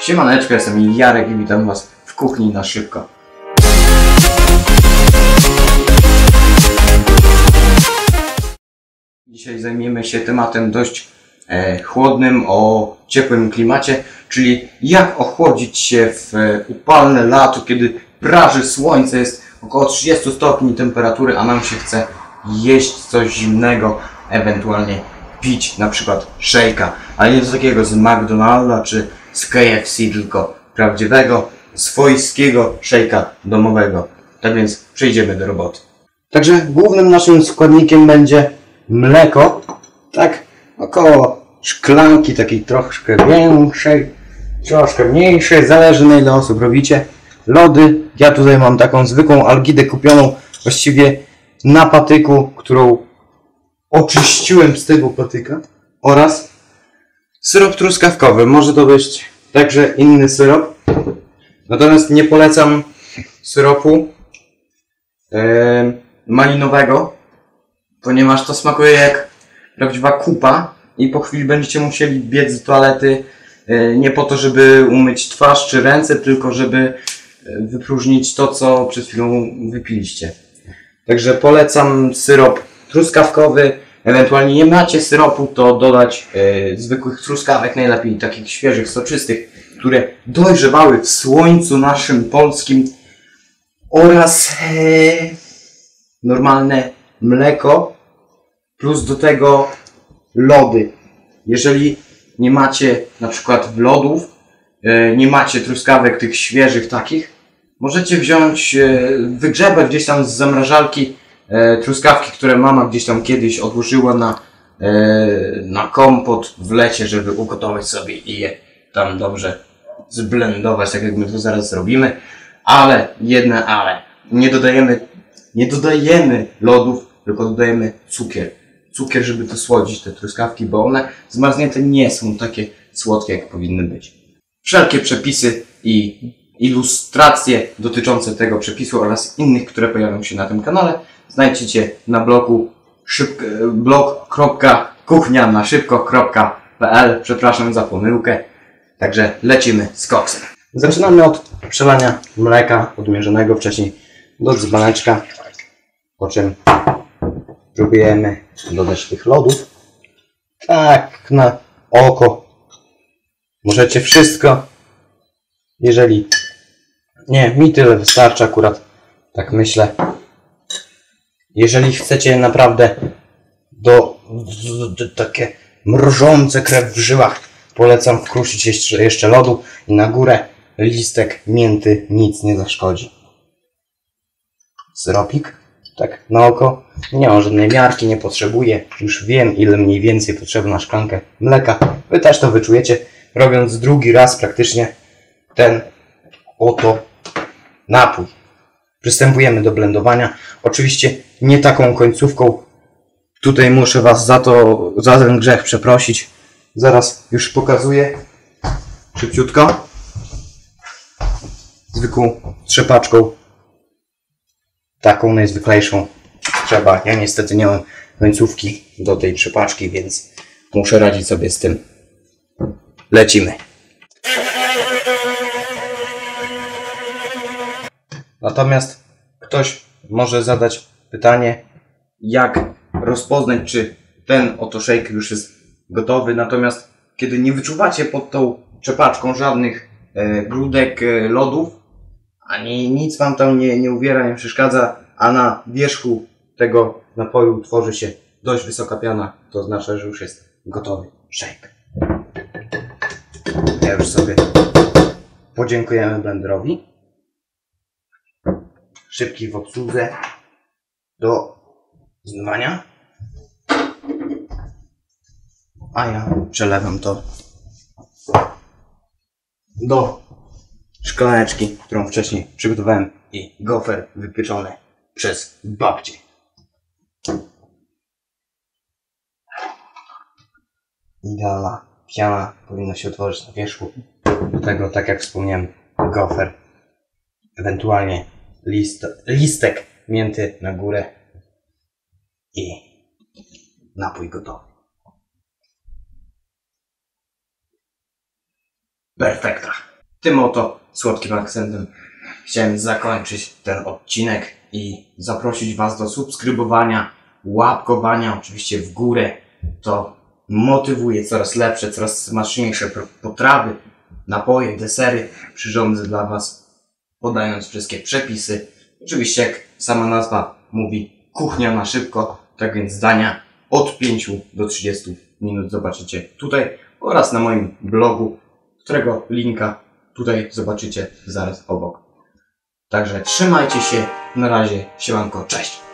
Siemaneczko, jestem Jarek i witam Was w kuchni na szybko. Dzisiaj zajmiemy się tematem dość e, chłodnym, o ciepłym klimacie, czyli jak ochłodzić się w e, upalne lato, kiedy praży słońce, jest około 30 stopni temperatury, a nam się chce jeść coś zimnego, ewentualnie pić na przykład szejka, ale nie z takiego z McDonalda czy z KFC, tylko prawdziwego, swojskiego szejka domowego. Tak więc przejdziemy do roboty. Także głównym naszym składnikiem będzie mleko, tak około szklanki takiej troszkę większej, troszkę mniejszej, zależy na ile osób robicie. Lody, ja tutaj mam taką zwykłą algidę kupioną właściwie na patyku, którą oczyściłem z tego patyka oraz syrop truskawkowy. Może to być także inny syrop. Natomiast nie polecam syropu e, malinowego, ponieważ to smakuje jak prawdziwa kupa i po chwili będziecie musieli biec z toalety e, nie po to, żeby umyć twarz czy ręce, tylko żeby e, wypróżnić to, co przed chwilą wypiliście. Także polecam syrop truskawkowy. Ewentualnie nie macie syropu, to dodać e, zwykłych truskawek, najlepiej takich świeżych, soczystych, które dojrzewały w słońcu naszym polskim oraz e, normalne mleko plus do tego lody. Jeżeli nie macie na przykład lodów, e, nie macie truskawek tych świeżych takich, możecie wziąć, e, wygrzebać gdzieś tam z zamrażalki truskawki, które mama gdzieś tam kiedyś odłożyła na, e, na kompot w lecie, żeby ugotować sobie i je tam dobrze zblendować, tak jak my to zaraz zrobimy. Ale, jedne ale, nie dodajemy, nie dodajemy lodów, tylko dodajemy cukier. Cukier, żeby to słodzić te truskawki, bo one zmarznięte nie są takie słodkie, jak powinny być. Wszelkie przepisy i ilustracje dotyczące tego przepisu oraz innych, które pojawią się na tym kanale, znajdziecie na blogu szyb, blog.kuchnia na szybko.pl. Przepraszam za pomyłkę. Także lecimy z koksem. Zaczynamy od przelania mleka odmierzonego wcześniej do dzbaneczka, po czym próbujemy dodać tych lodów. Tak, na oko. Możecie wszystko. Jeżeli nie, mi tyle wystarczy akurat. Tak myślę. Jeżeli chcecie naprawdę do, do, do takie mrożące krew w żyłach, polecam wkruszyć jeszcze, jeszcze lodu i na górę listek mięty nic nie zaszkodzi. Syropik, tak na oko. Nie mam żadnej miarki, nie potrzebuję. Już wiem ile mniej więcej potrzeba na szklankę mleka. Wy też to wyczujecie, robiąc drugi raz praktycznie ten oto napój. Przystępujemy do blendowania. Oczywiście nie taką końcówką. Tutaj muszę Was za to, za ten grzech przeprosić. Zaraz już pokazuję. Szybciutko. Zwykłą trzepaczką. Taką najzwyklejszą trzeba. Ja niestety nie mam końcówki do tej trzepaczki, więc muszę radzić sobie z tym. Lecimy. Natomiast ktoś może zadać pytanie, jak rozpoznać, czy ten oto shake już jest gotowy. Natomiast kiedy nie wyczuwacie pod tą czepaczką żadnych e, grudek e, lodów, ani nic wam tam nie, nie uwiera, nie przeszkadza, a na wierzchu tego napoju tworzy się dość wysoka piana, to oznacza, że już jest gotowy shake. Ja już sobie podziękujemy blenderowi szybki w obsłudze do zmywania. A ja przelewam to do szklaneczki, którą wcześniej przygotowałem i gofer wypieczony przez babcię. Idealna piana powinna się otworzyć na wierzchu. Do tego, tak jak wspomniałem, gofer. Ewentualnie list, listek mięty na górę i napój gotowy. Perfekta. tym oto słodkim akcentem chciałem zakończyć ten odcinek i zaprosić Was do subskrybowania, łapkowania, oczywiście w górę. To motywuje coraz lepsze, coraz smaczniejsze potrawy, napoje, desery przyrządzę dla Was, podając wszystkie przepisy. Oczywiście, jak sama nazwa mówi, kuchnia na szybko, tak więc dania od 5 do 30 minut zobaczycie tutaj oraz na moim blogu, którego linka tutaj zobaczycie zaraz obok. Także trzymajcie się, na razie, siemanko, cześć!